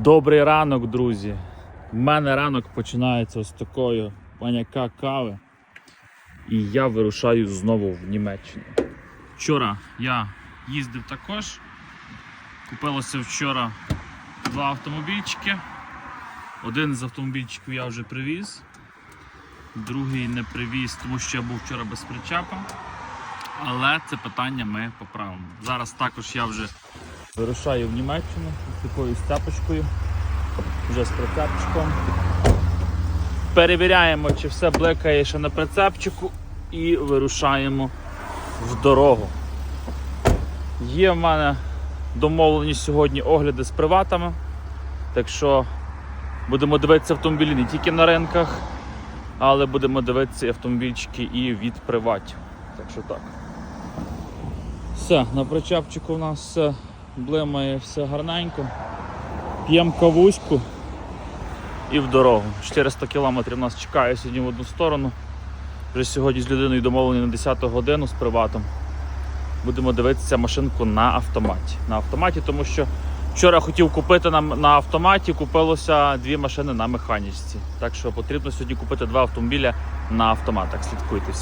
Добрий ранок, друзі. У мене ранок починається з такої паняка кави. І я вирушаю знову в Німеччину. Вчора я їздив також. Купилося вчора два автомобільчики. Один з автомобільчиків я вже привіз, другий не привіз, тому що я був вчора без причепа. Але це питання ми поправимо. Зараз також я вже вирушаю в Німеччину з такою стяпочкою, вже з прицепчиком. Перевіряємо, чи все блекає ще на прицепчику і вирушаємо в дорогу. Є в мене домовлені сьогодні огляди з приватами, так що будемо дивитися автомобілі не тільки на ринках, але будемо дивитися автомобільчики і від приватів. Так що так. Все, на причепчику у нас блимає, все гарненько. П'ємо кавуську і в дорогу. 400 кілометрів нас чекає сьогодні в одну сторону. Вже сьогодні з людиною домовлені на 10 годину з приватом. Будемо дивитися машинку на автоматі. На автоматі, тому що вчора хотів купити на, на автоматі, купилося дві машини на механічці. Так що потрібно сьогодні купити два автомобіля на автоматах. Слідкуйте.